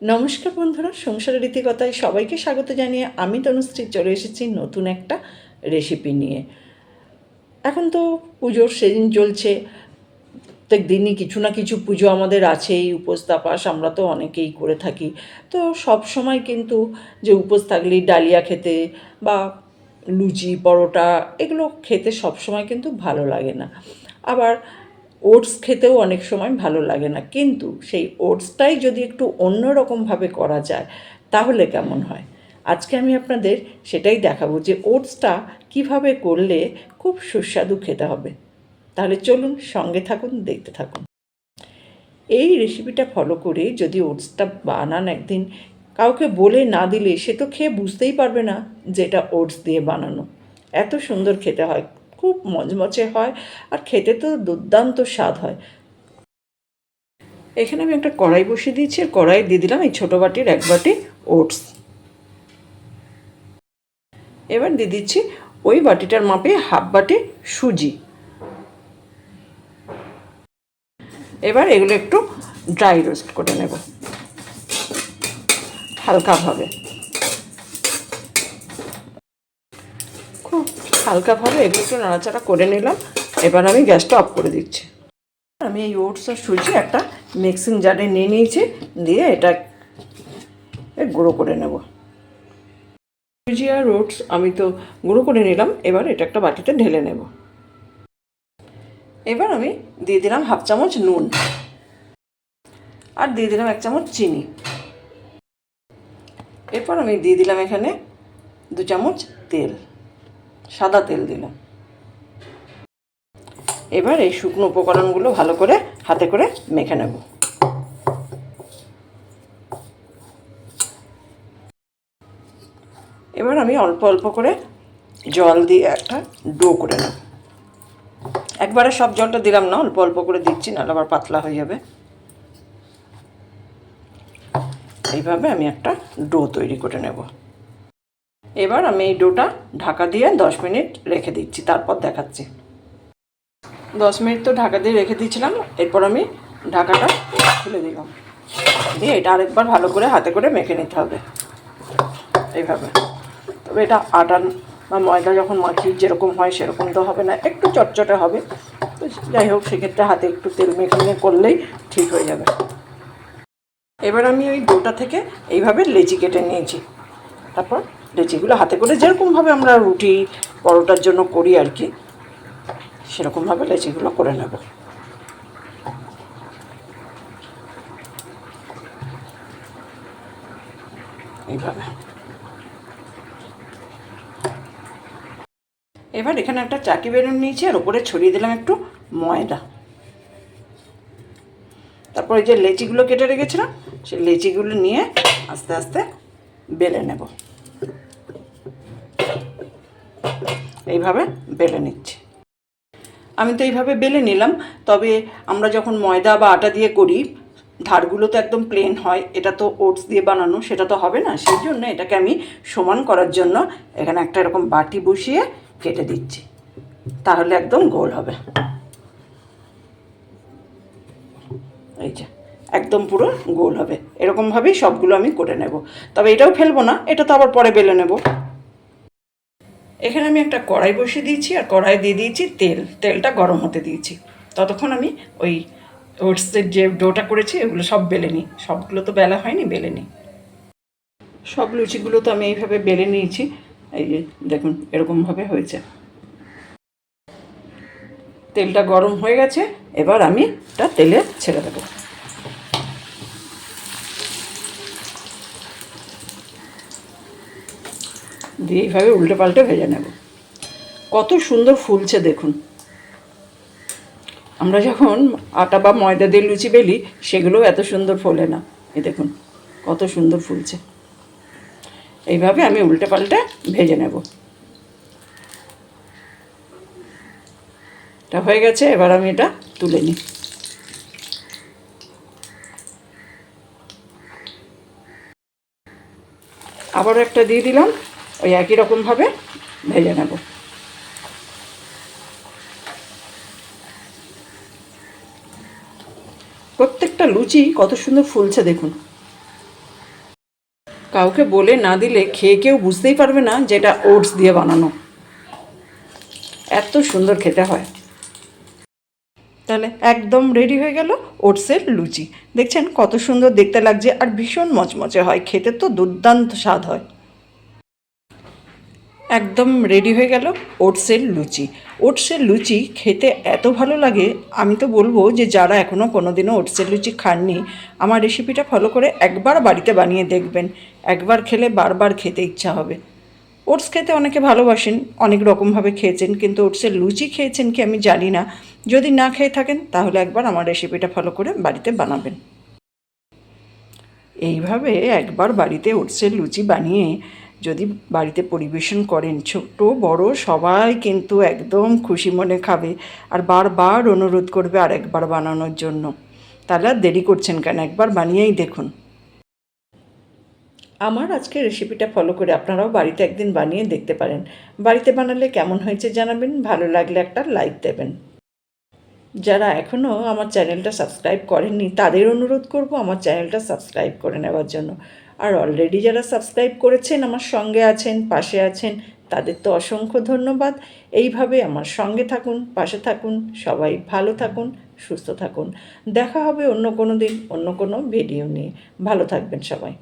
নমস্কার বন্ধুরা, সংসারের রীতিকথায় সবাইকে স্বাগত জানিয়ে আমি তনুশ্রী চলে এসেছি নতুন একটা রেসিপি নিয়ে। এখন তো পুজোর সেদিন চলছে প্রত্যেক দিনই কিছু না কিছু পুজো আমাদের আছেই, উপোস তাপাস আমরা তো অনেকেই করে থাকি। তো সব সময় কিন্তু যে উপোস থাকলেই ডালিয়া খেতে বা লুচি, পরোটা, এগুলো খেতে সব সময় কিন্তু ভালো লাগে না। আবার ওটস খেতেও অনেক সময় ভালো লাগে না। কিন্তু সেই ওটসটাই যদি একটু অন্য রকমভাবে করা যায়, তাহলে কেমন হয়? আজকে আমি আপনাদের সেটাই দেখাবো যে ওটসটা কীভাবে করলে খুব সুস্বাদু খেতে হবে। তাহলে চলুন সঙ্গে থাকুন, দেখতে থাকুন। এই রেসিপিটা ফলো করে যদি ওটসটা বানান একদিন, কাউকে বলে না দিলে সে তো খেয়ে বুঝতেই পারবে না যে এটা ওটস দিয়ে বানানো। এত সুন্দর খেতে হয়। খুব মচমচে হয় আর খেতে তো দুর্দান্ত স্বাদ হয়। এখানে আমি একটা কড়াই বসিয়ে দিয়েছি, আর কড়াই দিয়ে দিলাম এই ছোটো বাটির এক বাটি ওটস। এবার দিয়ে দিচ্ছি ওই বাটিটার মাপে হাফ বাটি সুজি। এবার এগুলো একটু ড্রাই রোস্ট করে নেব, হালকাভাবে খুব হালকাভাবে এগুলো একটু নাড়াচাড়া করে নিলাম। এবার আমি গ্যাসটা অফ করে দিচ্ছি। আমি এই ওটস আর সুজি একটা মিক্সিং জারে নিয়ে নিয়েছি, দিয়ে এটা গুঁড়ো করে নেব। সুজি আর ওটস আমি তো গুঁড়ো করে নিলাম, এবার এটা একটা বাটিতে ঢেলে নেব। এবার আমি দিয়ে দিলাম হাফ চামচ নুন আর দিয়ে দিলাম এক চামচ চিনি। এরপর আমি দিয়ে দিলাম এখানে দু চামচ তেল। সাদা তেল দিলাম এবার এই শুকনো উপকরণগুলো ভালো করে হাতে করে মেখে নেব। এবার আমি অল্প অল্প করে জল দিয়ে একটা ডো করে নেব। একবারে সব জলটা দিলাম না, অল্প অল্প করে দিচ্ছি, নাহলে আবার পাতলা হয়ে যাবে। এইভাবে আমি একটা ডো তৈরি করে নেব। এবার আমি এই ডোটা ঢাকা দিয়ে দশ মিনিট রেখে দিচ্ছি, তারপর দেখাচ্ছি। দশ মিনিট তো ঢাকা দিয়ে রেখে দিয়েছিলাম, এরপর আমি ঢাকাটা খুলে দিলাম। দিয়ে এটা আরেকবার ভালো করে হাতে করে মেখে নিতে হবে, এইভাবে। তবে এটা আটা বা ময়দা যখন মাখি যেরকম হয় সেরকম তো হবে না, একটু চটচটে হবে। তো যাই হোক, সেক্ষেত্রে হাতে একটু তেল মেখে নিয়ে করলেই ঠিক হয়ে যাবে। এবার আমি ওই ডোটা থেকে এইভাবে লেচি কেটে নিয়েছি। তারপর লেচিগুলো হাতে করে যেরকমভাবে আমরা রুটি পরোটার জন্য করি আর কি, সেরকমভাবে লেচিগুলো করে নেব। এইভাবে। এবার এখানে একটা চাকি বেরোন নিয়েছি, আর ওপরে ছড়িয়ে দিলাম একটু ময়দা। তারপরে যে লেচিগুলো কেটে রেখেছিলাম, সেই লেচিগুলো নিয়ে আস্তে আস্তে বেলে নেব। এইভাবে বেলে নিচ্ছি। আমি তো এইভাবে বেলে নিলাম, তবে আমরা যখন ময়দা বা আটা দিয়ে করি, ধারগুলো তো একদম প্লেন হয়, এটা তো ওটস দিয়ে বানানো, সেটা তো হবে না, সেই জন্য এটাকে আমি সমান করার জন্য এখানে একটা এরকম বাটি বসিয়ে কেটে দিচ্ছি, তাহলে একদম গোল হবে। এই যে, একদম পুরো গোল হবে, এরকমভাবেই সবগুলো আমি করে নেব, তবে এটাও ফেলব না, এটা তো আবার পরে বেলে নেব। এখানে আমি একটা কড়াই বসিয়ে দিয়েছি আর কড়াই দিয়ে দিয়েছি তেল। তেলটা গরম হতে দিয়েছি। ততক্ষণ আমি ওই ওটসের যে ডোটা করেছি ওগুলো সব বেলে নিই। সবগুলো তো বেলা হয়নি, বেলে নিই। সব লুচিগুলো তো আমি এইভাবে বেলে নিয়েছি। এই যে দেখুন, এরকমভাবে হয়েছে। তেলটা গরম হয়ে গেছে। এবার আমি এটা তেলে ছেড়ে দেবো। দিয়ে এইভাবে উল্টে পাল্টে ভেজে নেব। কত সুন্দর ফুলছে দেখুন। আমরা যখন আটা বা ময়দা দিয়ে লুচি বেলি, সেগুলোও এত সুন্দর ফোলে না। এই দেখুন, কত সুন্দর ফুলছে। এইভাবে আমি উল্টে পাল্টে ভেজে নেব। এটা হয়ে গেছে, এবার আমি এটা তুলে নিই। আবারও একটা দিয়ে দিলাম। ওই একই রকমভাবে ভেজে নেব। প্রত্যেকটা লুচি কত সুন্দর ফুলছে দেখুন। কাউকে বলে না দিলে খেয়ে কেউ বুঝতেই পারবে না যেটা ওটস দিয়ে বানানো। এত সুন্দর খেতে হয়। তাহলে একদম রেডি হয়ে গেল ওটসের লুচি। দেখছেন কত সুন্দর দেখতে লাগছে আর ভীষণ মচমচে হয়। খেতে তো দুর্দান্ত স্বাদ হয়। একদম রেডি হয়ে গেল ওটসের লুচি। ওটসের লুচি খেতে এত ভালো লাগে, আমি তো বলব যে যারা এখনও কোনো দিনও ওটসের লুচি খাননি, আমার রেসিপিটা ফলো করে একবার বাড়িতে বানিয়ে দেখবেন। একবার খেলে বারবার খেতে ইচ্ছা হবে। ওটস খেতে অনেকে ভালোবাসেন, অনেক রকমভাবে খেয়েছেন, কিন্তু ওটসের লুচি খেয়েছেন কি আমি জানি না। যদি না খেয়ে থাকেন, তাহলে একবার আমার রেসিপিটা ফলো করে বাড়িতে বানাবেন। এইভাবে একবার বাড়িতে ওটসের লুচি বানিয়ে যদি বাড়িতে পরিবেশন করেন ছোট বড়, সবাই কিন্তু একদম খুশি মনে খাবে আর বারবার অনুরোধ করবে আর একবার বানানোর জন্য। তাহলে আর দেরি করছেন কেন? একবার বানিয়েই দেখুন। আমার আজকে রেসিপিটা ফলো করে আপনারাও বাড়িতে একদিন বানিয়ে দেখতে পারেন। বাড়িতে বানালে কেমন হয়েছে জানাবেন? ভালো লাগলে একটা লাইক দেবেন। যারা এখনও আমার চ্যানেলটা সাবস্ক্রাইব করেননি, তাদের অনুরোধ করব আমার চ্যানেলটা সাবস্ক্রাইব করে নেওয়ার জন্য। আর অলরেডি যারা সাবস্ক্রাইব করেছেন, আমার সঙ্গে আছেন, পাশে আছেন, তাদের তো অসংখ্য ধন্যবাদ। এইভাবে আমার সঙ্গে থাকুন, পাশে থাকুন, সবাই ভালো থাকুন, সুস্থ থাকুন। দেখা হবে অন্য কোনো দিন, অন্য কোনো ভিডিও নিয়ে। ভালো থাকবেন সবাই।